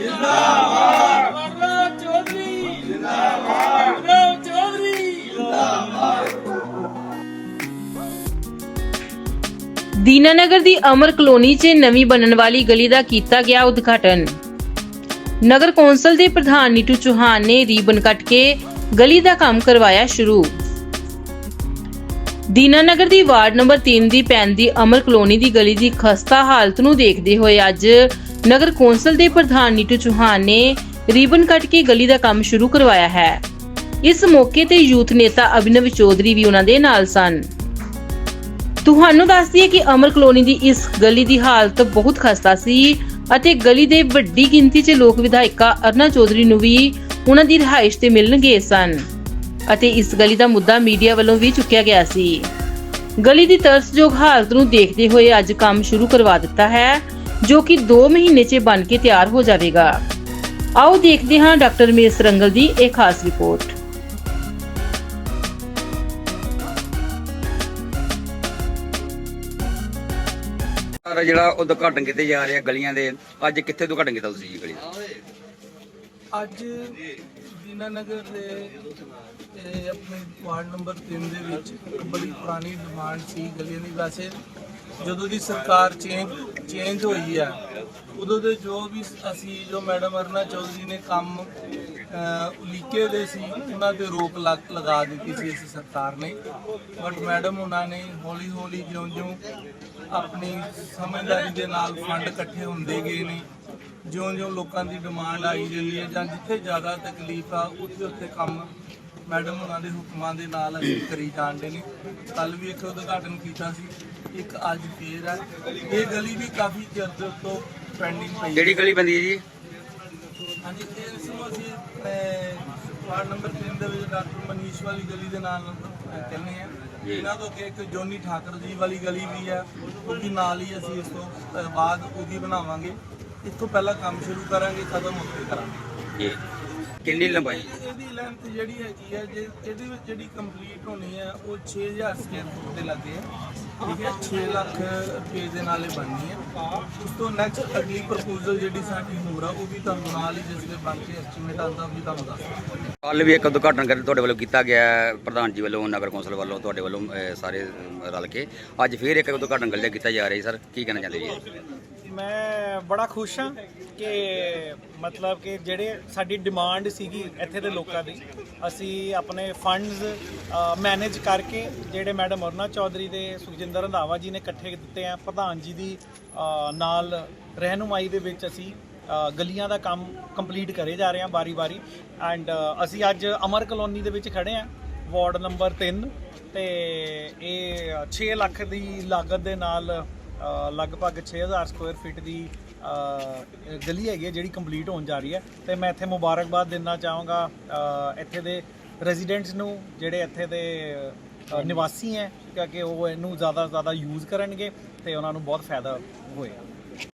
ਜਿੰਦਾਬਾਦ। ਵਰਨਾ ਚੌਧਰੀ ਜਿੰਦਾਬਾਦ ਰਾਮ ਚੌਧਰੀ ਜਿੰਦਾਬਾਦ ਦੀਨਾਨਗਰ ਦੀ ਅਮਰ ਕਲੋਨੀ 'ਚ ਨਵੀਂ ਬਣਨ ਵਾਲੀ ਗਲੀ ਦਾ ਕੀਤਾ ਗਿਆ ਉਦਘਾਟਨ। ਨਗਰ ਕੌਂਸਲ ਦੇ ਪ੍ਰਧਾਨ ਨੀਟੂ ਚੌਹਾਨ ਨੇ ਰੀਬਨ ਕੱਟ ਕੇ ਗਲੀ ਦਾ ਕੰਮ ਕਰਵਾਇਆ ਸ਼ੁਰੂ। ਦੀਨਾਨਗਰ ਦੀ ਵਾਰਡ ਨੰਬਰ 3 ਦੀ ਪੈਂਦੀ ਅਮਰ ਕਲੋਨੀ ਦੀ ਗਲੀ ਦੀ ਖਸਤਾ ਹਾਲਤ ਨੂੰ ਦੇਖਦੇ ਹੋਏ ਅੱਜ ਨਗਰ ਕੌਂਸਲ ਦੇ ਪ੍ਰਧਾਨ ਨੀਟੂ ਚੌਹਾਨ ਨੇ ਰੀਬਨ ਕੱਟ ਕੇ ਗਲੀ ਦਾ ਕੰਮ ਸ਼ੁਰੂ ਕਰਵਾਇਆ ਹੈ। ਇਸ ਮੌਕੇ ਤੇ ਯੂਥ ਨੇਤਾ ਅਭਿਨਵ ਚੌਧਰੀ ਵੀ ਉਹਨਾਂ ਦੇ ਨਾਲ ਸਨ। ਤੁਹਾਨੂੰ ਦੱਸ ਦਈਏ ਕਿ ਅਮਰ ਕਲੋਨੀ ਦੀ ਇਸ ਗਲੀ ਦੀ ਹਾਲਤ ਬਹੁਤ ਖਸਤਾ ਸੀ ਅਤੇ ਗਲੀ ਦੇ ਵੱਡੀ ਗਿਣਤੀ 'ਚ ਲੋਕ ਵਿਧਾਇਕਾ ਅਰਨਾ ਚੌਧਰੀ ਨੂੰ ਵੀ ਉਹਨਾਂ ਦੀ ਰਿਹਾਇਸ਼ ਤੇ ਮਿਲਣ ਗਏ ਸਨ ਅਤੇ ਇਸ ਗਲੀ ਦਾ ਮੁੱਦਾ ਮੀਡੀਆ ਵੱਲੋਂ ਵੀ ਚੁੱਕਿਆ ਗਿਆ ਸੀ। ਗਲੀ ਦੀ ਤਰਸਯੋਗ ਹਾਲਤ ਨੂੰ ਦੇਖਦੇ ਹੋਏ ਅੱਜ ਕੰਮ ਸ਼ੁਰੂ ਕਰਵਾ ਦਿੱਤਾ ਹੈ ਜੋ ਕਿ 2 ਮਹੀਨੇ 'ਚ ਬਣ ਕੇ ਤਿਆਰ ਹੋ ਜਾਵੇਗਾ। ਆਓ ਦੇਖਦੇ ਹਾਂ ਡਾਕਟਰ ਮੇਸ ਰੰਗਲ ਦੀ ਇਹ ਖਾਸ ਰਿਪੋਰਟ। ਜਿਹੜਾ ਉਦਘਾਟਨ ਕੀਤੇ ਜਾ ਰਹੇ ਗਲੀਆਂ ਦੇ, ਅੱਜ ਕਿੱਥੇ ਉਦਘਾਟਨ ਕੀਤਾ ਤੁਸੀਂ ਜੀ ਗਲੀ? ਦਾ ਅੱਜ ਦੀਨਾਨਗਰ ਦੇ, ਇਹ ਆਪਣੇ ਵਾਰਡ ਨੰਬਰ 3 ਦੇ ਵਿੱਚ ਇੱਕ ਬੜੀ ਪੁਰਾਣੀ ਡਿਮਾਂਡ ਸੀ ਗਲੀਆਂ ਦੀ। ਵੈਸੇ ਜਦੋਂ ਦੀ ਸਰਕਾਰ ਚੇਂਜ ਚੇਂਜ ਹੋਈ ਆ, ਉਦੋਂ ਦੇ ਜੋ ਵੀ ਅਸੀਂ ਜੋ ਮੈਡਮ ਅਰਨਾ ਚੌਧਰੀ ਨੇ ਕੰਮ ਉਲੀਕੇ ਦੇ ਸੀ, ਉਹਨਾਂ ਤੇ ਰੋਕ ਲੱਗ- ਲਗਾ ਦਿੱਤੀ ਸੀ ਇਸ ਸਰਕਾਰ ਨੇ। ਬਟ ਮੈਡਮ ਉਹਨਾਂ ਨੇ ਹੌਲੀ ਹੌਲੀ ਜਿਉਂ-ਜਿਉਂ ਆਪਣੀ ਸਮਝਦਾਰੀ ਦੇ ਨਾਲ ਫੰਡ ਇਕੱਠੇ ਹੁੰਦੇ ਗਏ ਨੇ। ਜਿਉਂ-ਜਿਉਂ ਲੋਕਾਂ ਦੀ ਡਿਮਾਂਡ ਆਈ ਜਾਂਦੀ ਹੈ ਜਾਂ ਜਿੱਥੇ ਜ਼ਿਆਦਾ ਤਕਲੀਫ ਆ ਉੱਥੇ ਉੱਥੇ ਕੰਮ ਮੈਡਮ ਉਹਨਾਂ ਦੇ ਹੁਕਮਾਂ ਦੇ ਨਾਲ ਅਸੀਂ ਕਰੀ ਜਾਂਦੇ ਨੇ। ਕੱਲ ਵੀ ਇੱਕ ਉਦਘਾਟਨ ਕੀਤਾ ਸੀ ਇੱਕ ਅੱਜ ਫੇਰ ਹੈ ਇਹ ਗਲੀ ਵੀ ਕਾਫੀ ਚਿਰ ਉੱਤੋਂ ਪੈਂਡਿੰਗ ਪਈ। ਜਿਹੜੀ ਗਲੀ ਹੈ ਜੀ? ਹਾਂਜੀ ਤੇ ਇਸ ਨੂੰ ਅਸੀਂ ਵਾਰਡ ਨੰਬਰ 3 ਦੇ ਵਿੱਚ ਡਾਕਟਰ ਮਨੀਸ਼ ਵਾਲੀ ਗਲੀ ਦੇ ਨਾਲ ਕਹਿੰਦੇ ਆ। ਇਹਨਾਂ ਤੋਂ ਅੱਗੇ ਇੱਕ ਜੋਨੀ ਠਾਕਰ ਜੀ ਵਾਲੀ ਗਲੀ ਵੀ ਹੈ ਉਹਦੀ ਨਾਲ ਹੀ ਅਸੀਂ ਇਸ ਤੋਂ ਬਾਅਦ ਉਹਦੀ ਬਣਾਵਾਂਗੇ। ਤੋਂ ਪਹਿਲਾਂ ਕੰਮ ਸ਼ੁਰੂ ਕਰਾਂਗੇ ਖਤਮ ਉੱਥੇ ਕਰਾਂਗੇ। ਜੀ। ਕਿੰਨੀ ਲੰਬਾਈ? ਇਹਦੀ ਲੈਂਥ ਜਿਹੜੀ ਹੈਗੀ ਹੈ ਜੇ ਇਹਦੇ ਵਿੱਚ ਜਿਹੜੀ ਕੰਪਲੀਟ ਹੋਣੀ ਹੈ ਉਹ 6000 ਸਕੁਅਰ ਫੁੱਟ ਦੇ ਲੱਗੇ ਹੈ ਠੀਕ ਹੈ? 6 ਲੱਖ ਰੁਪਏ ਦੇ ਨਾਲ ਇਹ ਬਣਨੀ ਹੈ ਉਸ ਤੋਂ ਨੈਕਸਟ ਅਗਲੀ ਪ੍ਰਪੋਜ਼ਲ ਜਿਹੜੀ ਸਾਡੀ ਹੋਰ ਆ ਉਹ ਵੀ ਤੁਹਾਨੂੰ ਨਾਲ ਹੀ ਜਿਸ ਦੇ ਬਣ ਕੇ ਐਸਟੀਮੇਟ ਆਉਂਦਾ ਉਹ ਵੀ ਤੁਹਾਨੂੰ ਦੱਸ। ਕੱਲ ਵੀ ਇੱਕ ਉਦਘਾਟਨ ਕਰ ਤੁਹਾਡੇ ਵੱਲੋਂ ਕੀਤਾ ਗਿਆ ਪ੍ਰਧਾਨ ਜੀ ਵੱਲੋਂ ਨਗਰ ਕੌਂਸਲ ਵੱਲੋਂ ਤੁਹਾਡੇ ਵੱਲੋਂ ਸਾਰੇ ਰਲ ਕੇ। ਅੱਜ ਫੇਰ ਇੱਕ ਉਦਘਾਟਨ ਗਲੀ ਕੀਤਾ ਜਾ ਰਿਹਾ ਸਰ। ਕੀ ਕਹਿਣਾ ਚਾਹੁੰਦੇ ਜੀ? ਮੈਂ ਬੜਾ ਖੁਸ਼ ਹਾਂ ਕਿ ਮਤਲਬ ਕਿ ਜਿਹੜੇ ਸਾਡੀ ਡਿਮਾਂਡ ਸੀਗੀ ਇੱਥੇ ਦੇ ਲੋਕਾਂ ਦੀ ਅਸੀਂ ਆਪਣੇ ਫੰਡਸ ਮੈਨੇਜ ਕਰਕੇ ਜਿਹੜੇ ਮੈਡਮ ਅਰੁਣਾ ਚੌਧਰੀ ਦੇ ਸੁਖਜਿੰਦਰ ਰੰਧਾਵਾ ਜੀ ਨੇ ਇਕੱਠੇ ਦਿੱਤੇ ਆ ਪ੍ਰਧਾਨ ਜੀ ਦੀ ਅ, ਨਾਲ ਰਹਿਨੁਮਾਈ ਦੇ ਵਿੱਚ ਅਸੀਂ ਅ, ਗਲੀਆਂ ਦਾ ਕੰਮ ਕੰਪਲੀਟ ਕਰੇ ਜਾ ਰਹੇ ਹਾਂ ਬਾਰੀ-ਬਾਰੀ ਐਂਡ ਅਸੀਂ ਅੱਜ ਅਮਰ ਕਲੋਨੀ ਦੇ ਵਿੱਚ ਖੜੇ ਹਾਂ ਵਾਰਡ ਨੰਬਰ 3 ਤੇ ਇਹ 6 ਲੱਖ ਦੀ ਲਾਗਤ ਦੇ ਨਾਲ ਲਗਭਗ 6000 ਸਕੁਅਰ ਫੀਟ ਦੀ ਗਲੀ ਹੈਗੀ ਹੈ ਜਿਹੜੀ ਕੰਪਲੀਟ ਹੋਣ ਜਾ ਰਹੀ ਹੈ। ਤੇ ਮੈਂ ਇੱਥੇ ਮੁਬਾਰਕਬਾਦ ਦੇਣਾ ਚਾਹਾਂਗਾ ਇੱਥੇ ਦੇ ਰੈਜ਼ੀਡੈਂਟਸ ਨੂੰ, ਜਿਹੜੇ ਇੱਥੇ ਦੇ ਨਿਵਾਸੀ ਹੈ, ਕਿਉਂਕਿ ਉਹ ਇਹਨੂੰ ਜ਼ਿਆਦਾ ਜ਼ਿਆਦਾ ਯੂਜ਼ ਕਰਨਗੇ ਤੇ ਉਹਨਾਂ ਨੂੰ ਬਹੁਤ ਫਾਇਦਾ ਹੋਏਗਾ।